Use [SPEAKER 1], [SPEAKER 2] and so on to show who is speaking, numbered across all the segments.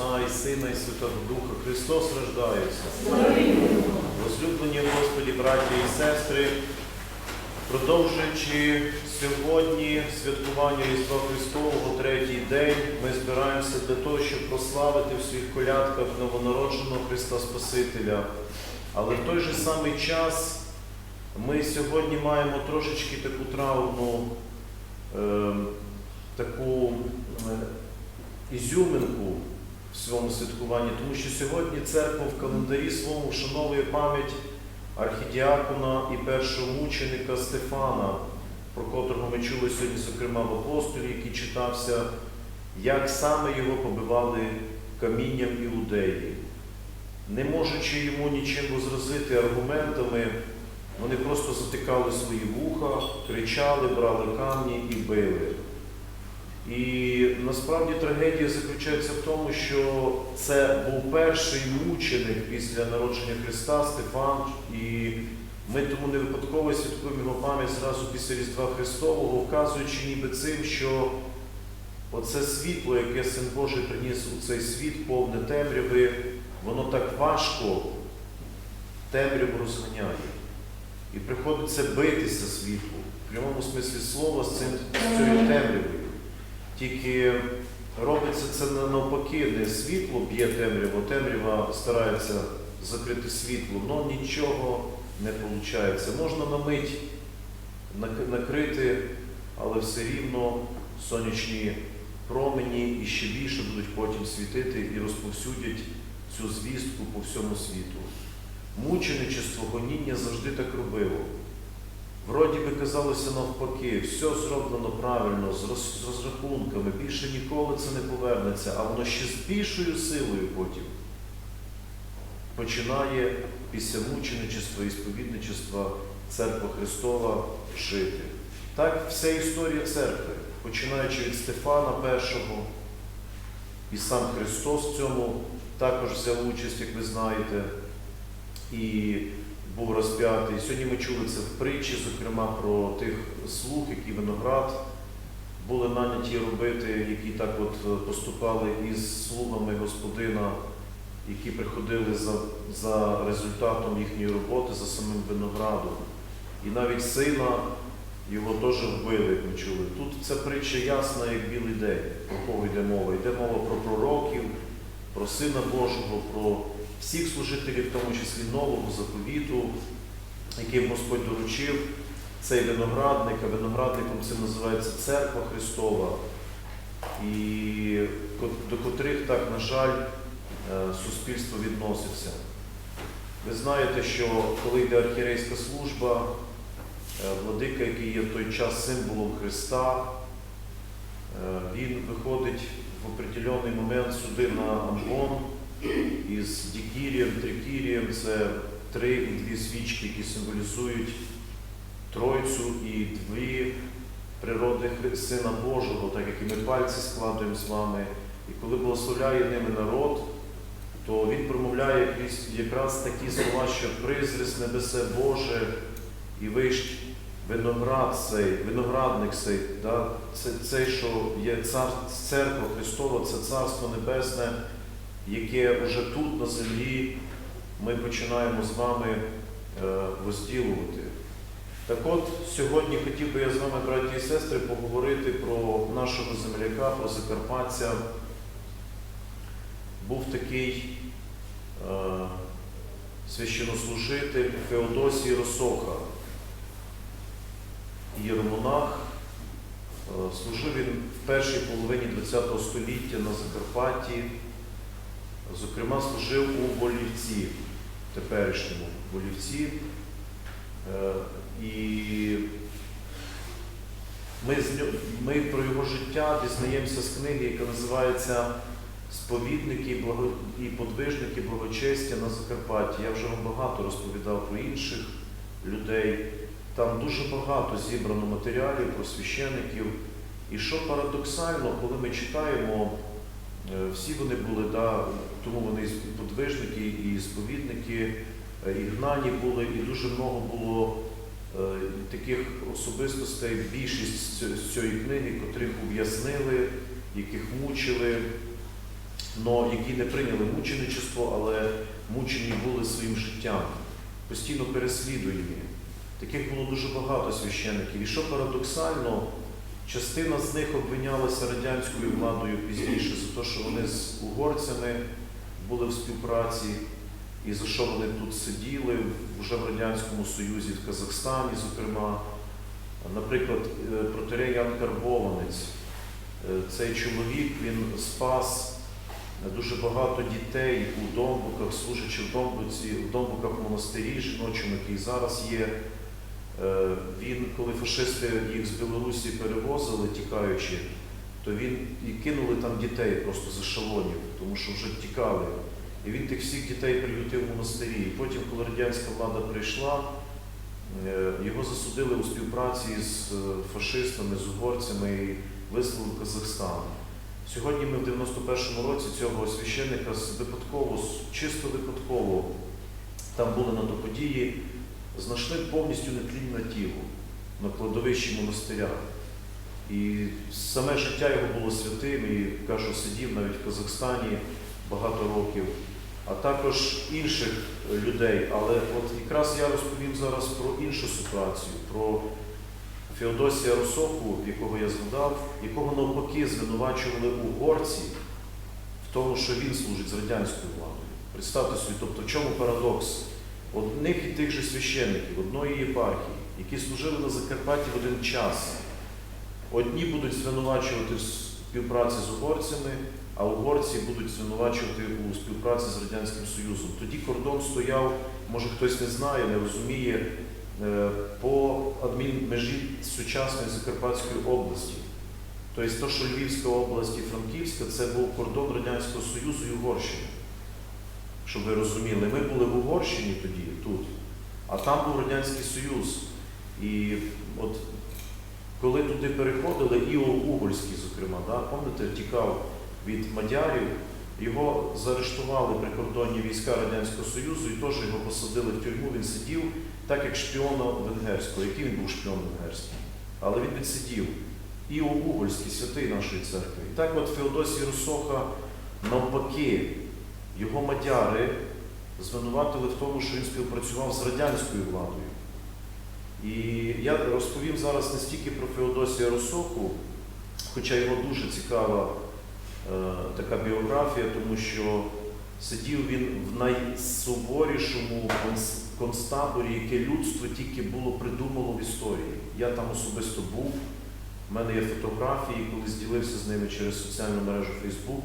[SPEAKER 1] Отця і Сина, і Святого Духа. Христос рождається. Возлюблені Господі, браті і сестри, продовжуючи сьогодні святкування Різдва Христового, третій день, ми збираємося для того, щоб прославити в своїх колядках новонародженого Христа Спасителя. Але в той же самий час ми сьогодні маємо трошечки таку травму, е, таку ізюминку своєму святкуванні, тому що сьогодні церква в календарі своєму вшановує пам'ять архідіакона і першого мученика Стефана, про котрого ми чули сьогодні, зокрема в апостолі, який читався, як саме його побивали камінням іудеї. Не можучи йому нічим возразити аргументами, вони просто затикали свої вуха, кричали, брали камні і били. І насправді трагедія заключається в тому, що це був перший мученик після народження Христа Стефан, і ми тому не випадково святкуємо його пам'ять зразу після Різдва Христового, вказуючи ніби цим, що оце світло, яке Син Божий приніс у цей світ, повне темряви, воно так важко темряву розганяє. І приходиться битися світлу, в прямому смислі слова з цим з цією темрявою. Тільки робиться це на- навпаки, не світло б'є темряву, темрява старається закрити світло, але нічого не виходить. Можна на мить накрити, але все рівно сонячні промені і ще більше будуть потім світити і розповсюдять цю звістку по всьому світу. Мученичество, гоніння завжди так робило. Вроді би казалося навпаки, все зроблено правильно, з, роз, з розрахунками, більше ніколи це не повернеться, а воно ще з більшою силою потім починає після мученичества і сповідничества Церква Христова жити. Так вся історія церкви, починаючи від Стефана першого, і сам Христос в цьому також взяв участь, як ви знаєте, і був розп'ятий. Сьогодні ми чули це в притчі, зокрема про тих слуг, які виноград були наняті робити, які так от поступали із слугами господина, які приходили за, за результатом їхньої роботи, за самим виноградом. І навіть сина його теж вбили, як ми чули. Тут ця притча ясна, як білий день. Про кого йде мова? Йде мова про пророків, про Сина Божого, про всіх служителів, в тому числі нового заповіту, яким Господь доручив цей виноградник, а виноградником це називається Церква Христова, і до котрих так, на жаль, е, суспільство відноситься. Ви знаєте, що коли йде архірейська служба, е, владика, який є в той час символом Христа, е, він виходить в определений момент сюди на амбон із дікірієм, трикірієм. Це три і дві свічки, які символізують Тройцю і дві природи Сина Божого, так як і ми пальці складуємо з вами. І коли благословляє ними народ, то він промовляє якраз такі слова, що призрис небесе Боже і вищ виноград цей, виноградник цей, да? це, цей, що є цар, церква Христова, це Царство Небесне, яке вже тут на землі ми починаємо з вами е, розділувати. Так от, сьогодні хотів би я з вами, браті і сестри, поговорити про нашого земляка, про Закарпаття. Був такий е, священнослужитель Феодосій Росоха, єромонах. Е, Служив він в першій половині ХХ століття на Закарпатті. Зокрема, служив у Волівці, теперішньому Волівці. Е, І ми, ми про його життя дізнаємося з книги, яка називається Сповідники і подвижники благочестя на Закарпатті. Я вже вам багато розповідав про інших людей. Там дуже багато зібрано матеріалів про священиків. І що парадоксально, коли ми читаємо, всі вони були, да, тому вони і подвижники, і сповідники, е, і гнані були, і дуже много було е, таких особистостей, більшість з цієї книги, котрих об'яснили, яких мучили. но які не прийняли мученичество, але мучені були своїм життям, постійно переслідуємі. Таких було дуже багато священиків. І що парадоксально, частина з них обвинялася радянською владою пізніше за те, що вони з угорцями були в співпраці, і за що вони тут сиділи вже в Радянському Союзі, в Казахстані, зокрема. Наприклад, е, протерей Ян Карбованець, е, цей чоловік він спас дуже багато дітей у Домбуках, служачи в Домбуці, в Домбуках монастирі жіночому, який зараз є. Е, Він, коли фашисти їх з Білорусі перевозили, тікаючи, то він і кинули там дітей просто з ешелонів, тому що вже тікали. І він тих всіх дітей приютив в монастирі. І потім, коли радянська влада прийшла, е, його засудили у співпраці з е, фашистами, з угорцями і вислали в Казахстан. Сьогодні ми в 91-му році цього священника випадково, чисто випадково, там були на до події, знайшли повністю нетлінне тіло на кладовищі монастиря. І саме життя його було святим, і кажу, сидів навіть в Казахстані багато років, а також інших е, людей. Але от якраз я розповім зараз про іншу ситуацію, про Феодосія Росоху, якого я згадав, якого навпаки звинувачували угорці в тому, що він служить з радянською владою. Представте собі, тобто в чому парадокс? Одних і тих же священників, одної єпархії, які служили на Закарпатті в один час. Одні будуть звинувачувати в співпраці з угорцями, а угорці будуть звинувачувати у співпраці з Радянським Союзом. Тоді кордон стояв, може хтось не знає, не розуміє, е, по адмінмежі сучасної Закарпатської області. Тобто, то, що Львівська область і Франківська, це був кордон Радянського Союзу і Угорщини. Щоб ви розуміли, ми були в Угорщині тоді, тут, а там був Радянський Союз. І от коли туди переходили, Іо Угольський, зокрема, да, пам'ятаєте, тікав від мадярів, його заарештували прикордонні війська Радянського Союзу і теж його посадили в тюрму, він сидів так, як шпіона венгерського. Який він був шпіон венгерський? Але він відсидів. Іо Угольський, святий нашої церкви. І так от Феодосій Росоха навпаки, його мадяри звинуватили в тому, що він співпрацював з радянською владою. І я розповім зараз не стільки про Феодосія Росоху, хоча його дуже цікава е, така біографія, тому що сидів він в найсуворішому конц- концтаборі, яке людство тільки було придумало в історії. Я там особисто був. У мене є фотографії, коли зділився з ними через соціальну мережу Facebook.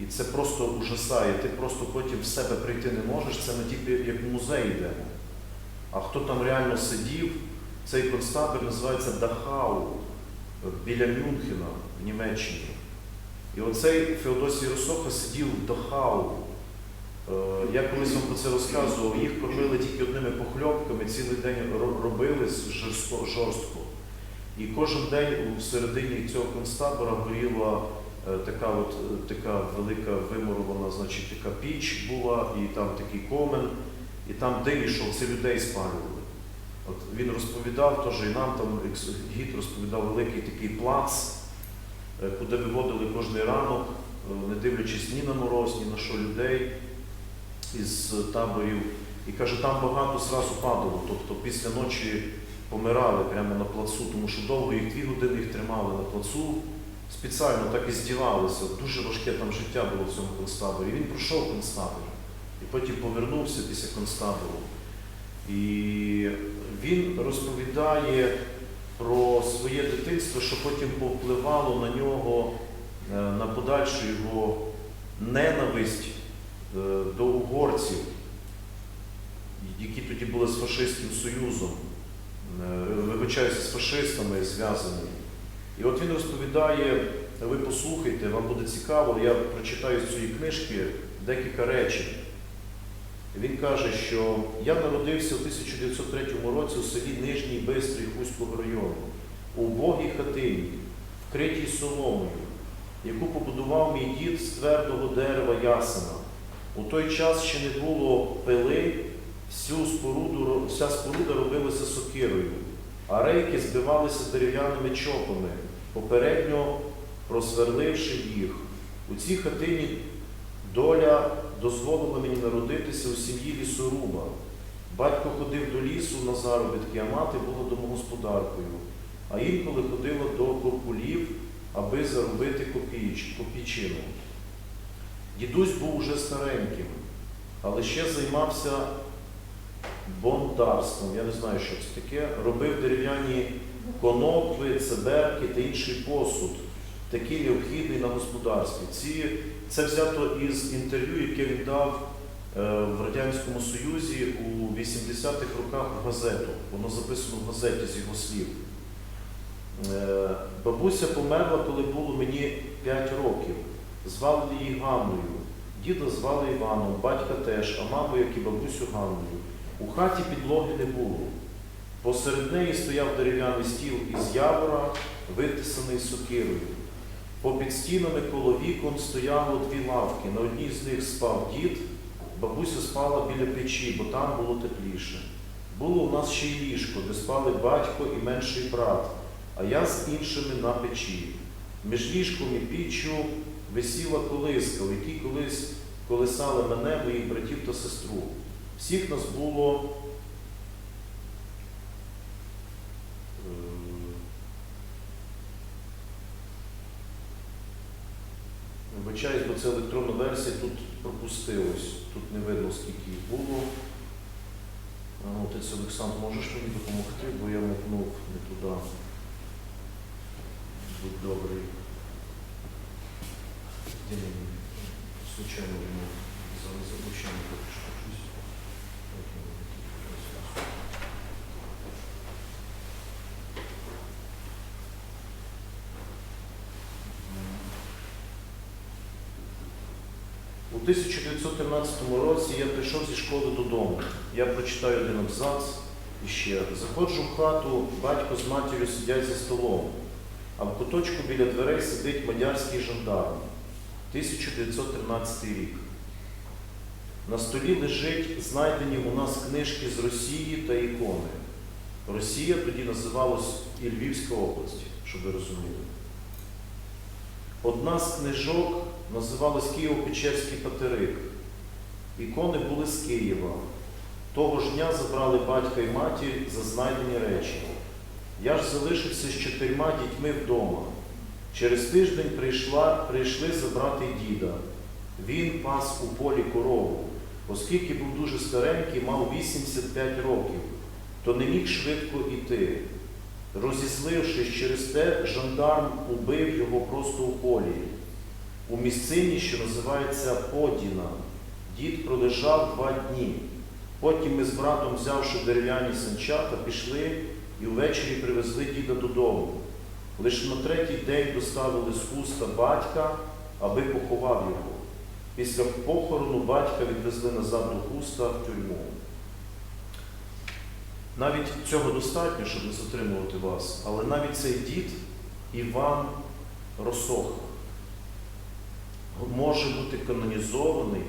[SPEAKER 1] І це просто ужасає. Ти просто потім в себе прийти не можеш. Це ми тільки як в музей йдемо. А хто там реально сидів, цей концтабір називається Дахау е, біля Мюнхена в Німеччині. І оцей Феодосій Росоха сидів в Дахау. Е, Я колись вам про це розказував, їх кормили тільки одними похльопками, цілий день робили жорстко. І кожен день у середині цього концтабора горіла така, от, е, така велика вимурована, значить, така піч була, і там такий комен, і там дим ішов, це людей спалювали. От він розповідав, теж і нам там гід розповідав великий такий плац, е, куди виводили кожний ранок, е, не дивлячись ні на мороз, ні на що людей із таборів. І каже, там багато зразу падало, тобто після ночі помирали прямо на плацу, тому що довго їх дві години їх тримали на плацу, спеціально так і здівалися. Дуже важке там життя було в цьому концтаборі. Він пройшов концтабір і потім повернувся після концтабору. І він розповідає про своє дитинство, що потім повпливало на нього, е, на подальшу його ненависть е, до угорців, які тоді були з фашистським союзом, е, вибачаюся, з фашистами зв'язані. І от він розповідає, ви послухайте, вам буде цікаво, я прочитаю з цієї книжки декілька речень. Він каже, що я народився у 1903 році у селі Нижній Бистрий Хуського району, у убогій хатині, вкритій соломою, яку побудував мій дід з твердого дерева ясена. У той час ще не було пили, всю споруду, вся споруда робилася сокирою, а рейки збивалися дерев'яними чопами, попередньо просверливши їх. У цій хатині доля дозволила мені народитися у сім'ї лісоруба. Батько ходив до лісу на заробітки, а мати була домогосподаркою, а інколи ходила до копулів, аби заробити копійч- копійчину. Дідусь був уже стареньким, але ще займався бондарством. Я не знаю, що це таке. Робив дерев'яні конопли, цеберки та інший посуд, такий необхідний на господарстві. Ці, це взято із інтерв'ю, яке він дав е, в Радянському Союзі у 80-х роках в газету. Воно записано в газеті з його слів. Е, Бабуся померла, коли було мені 5 років. Звали її Ганною. Діда звали Іваном, батька теж, а маму, як і бабусю Ганною. У хаті підлоги не було. Посеред неї стояв дерев'яний стіл із явора, витисаний сокирою. Попід стінами коло вікон стояло дві лавки. На одній з них спав дід, бабуся спала біля печі, бо там було тепліше. Було у нас ще й ліжко, де спали батько і менший брат, а я з іншими на печі. Між ліжком і піччю висіла колиска, в якій колись колисали мене, моїх братів та сестру. Всіх нас було. е, Вибачаюсь, бо це електронна версія, тут пропустилось, тут не видно, скільки їх було. Отець Олександр, можеш мені допомогти, бо я мотнув не туди. Будь добрий. Де мені? Случайно воно поки що 1913 році я прийшов зі школи додому. Я прочитаю один абзац і ще. Заходжу в хату, батько з матір'ю сидять за столом, а в куточку біля дверей сидить мадярський жандарм. 1913 рік. На столі лежить знайдені у нас книжки з Росії та ікони. Росія тоді називалась і Львівська область, щоб ви розуміли. Одна з книжок називалась Києво-Печерський патерик. Ікони були з Києва. Того ж дня забрали батька і матір за знайдені речі. Я ж залишився з чотирма дітьми вдома. Через тиждень прийшла, прийшли забрати діда. Він пас у полі корову, оскільки був дуже старенький, мав 85 років, то не міг швидко йти. Розізлившись через те, жандарм убив його просто у полі. У місцині, що називається Подіна, дід пролежав два дні. Потім ми з братом, взявши дерев'яні санчата, пішли і ввечері привезли діда додому. Лише на третій день доставили з хуста батька, аби поховав його. Після похорону батька відвезли назад до хуста в тюрму. Навіть цього достатньо, щоб не затримувати вас, але навіть цей дід Іван Росоха може бути канонізований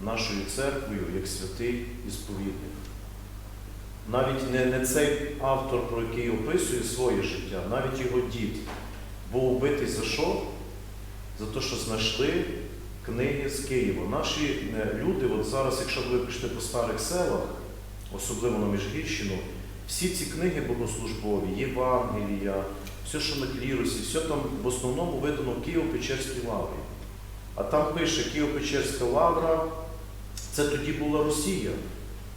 [SPEAKER 1] нашою церквою як святий ісповідник. Навіть не, не цей автор, про який описує своє життя, навіть його дід був убитий за що? За те, що знайшли книги з Києва. Наші е, люди, от зараз, якщо ви пішли по старих селах, особливо на Міжгірщину, всі ці книги богослужбові, Євангелія, все, що на клірусі, все там в основному видано в Києво-Печерській лаврі. А там пише Києво-Печерська лавра, це тоді була Росія,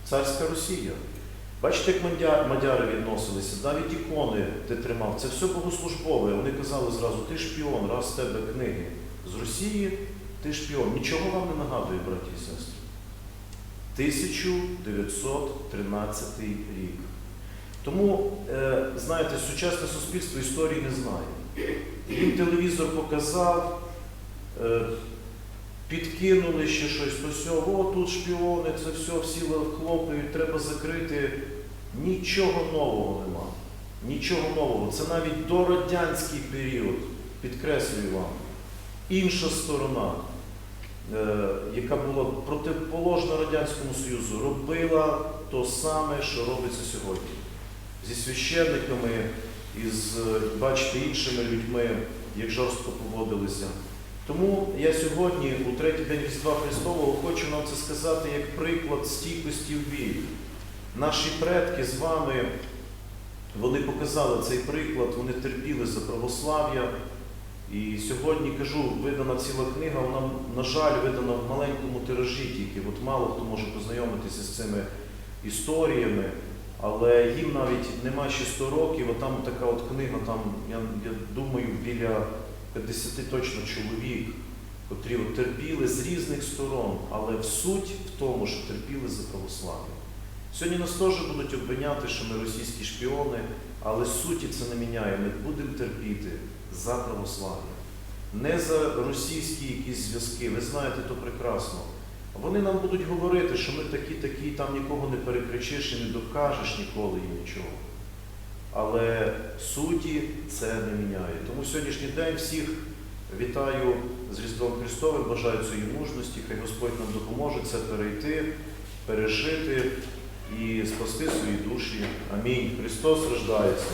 [SPEAKER 1] царська Росія. Бачите, як мадяри відносилися, навіть ікони ти тримав, це все богослужбове. Вони казали зразу, ти шпіон, раз в тебе книги з Росії, ти шпіон. Нічого вам не нагадує, браті і сестри. 1913 рік. Тому, е, знаєте, сучасне суспільство історії не знає. Їм телевізор показав, підкинули ще щось, то все, о, тут шпіони, це все, всі хлопають, треба закрити. Нічого нового нема. Нічого нового. Це навіть дорадянський період, підкреслюю вам. Інша сторона, е, яка була протиположна Радянському Союзу, робила то саме, що робиться сьогодні. Зі священниками, із, е, бачите, іншими людьми, як жорстко поводилися. Тому я сьогодні, у третій день Різдва Христового, хочу нам це сказати як приклад стійкості в вірі. Наші предки з вами, вони показали цей приклад, вони терпіли за православ'я. І сьогодні кажу, видана ціла книга, вона, на жаль, видана в маленькому тиражі тільки. От мало хто може познайомитися з цими історіями, але їм навіть нема ще 100 років, а там така от книга, там, я, я думаю, біля 50 точно чоловік, котрі от терпіли з різних сторон, але в суть в тому, що терпіли за православ'я. Сьогодні нас теж будуть обвиняти, що ми російські шпіони, але суті це не міняє. Ми будемо терпіти за православ'я, не за російські якісь зв'язки. Ви знаєте то прекрасно. Вони нам будуть говорити, що ми такі, такі, там нікого не перекричиш і не докажеш ніколи їм нічого але суті це не міняє. Тому сьогоднішній день всіх вітаю з Різдвом Христовим, бажаю цієї мужності, хай Господь нам допоможе це перейти, пережити і спасти свої душі. Амінь. Христос рождається.